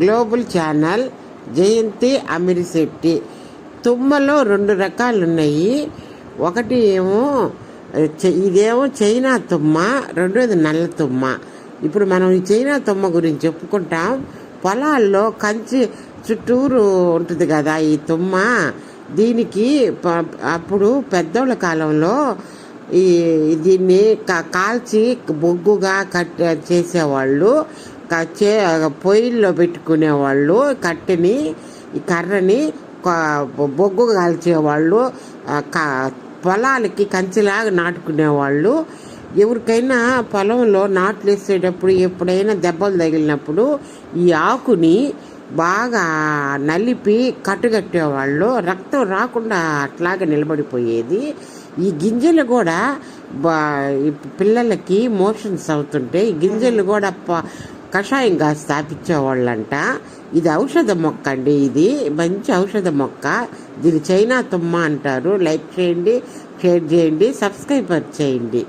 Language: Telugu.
గ్లోబల్ ఛానల్ జయంతి అమిరిశెట్టి తుమ్మలో రెండు రకాలు ఉన్నాయి ఒకటి ఏమో చ- ఇదేమో చైనా తుమ్మ రెండోది నల్ల తుమ్మ. ఇప్పుడు మనం ఈ చైనా తుమ్మ గురించి చెప్పుకుంటాం. పొలాల్లో కంచి చుట్టూరు ఉంటుంది కదా ఈ తుమ్మ. దీనికి ప- అప్పుడు పెద్దోళ్ళ కాలంలో ఈ దీన్ని కాల్చి బొగ్గుగా కట్ చేసేవాళ్ళు. చే పొయ్యిల్లో పెట్టుకునేవాళ్ళు కట్టెని కర్రని బొగ్గు కాల్చేవాళ్ళు క- పొలాలకి కంచిలాగా నాటుకునేవాళ్ళు. ఎవరికైనా పొలంలో నాట్లు వేసేటప్పుడు ఎప్పుడైనా దెబ్బలు తగిలినప్పుడు ఈ ఆకుని బాగా నలిపి కట్టుకట్టేవాళ్ళు. రక్తం రాకుండా అట్లాగే నిలబడిపోయేది. ఈ గింజలు కూడా బా పిల్లలకి మోషన్స్ అవుతుంటే ఈ గింజలు కూడా ప- కషాయంగా స్థాపించేవాళ్ళంట ఇది ఔషధ మొక్క అండి ఇది. మంచి ఔషధ మొక్క. దీని చైనా తుమ్మ అంటారు. లైక్ చేయండి షేర్ చేయండి సబ్స్క్రైబర్ చేయండి.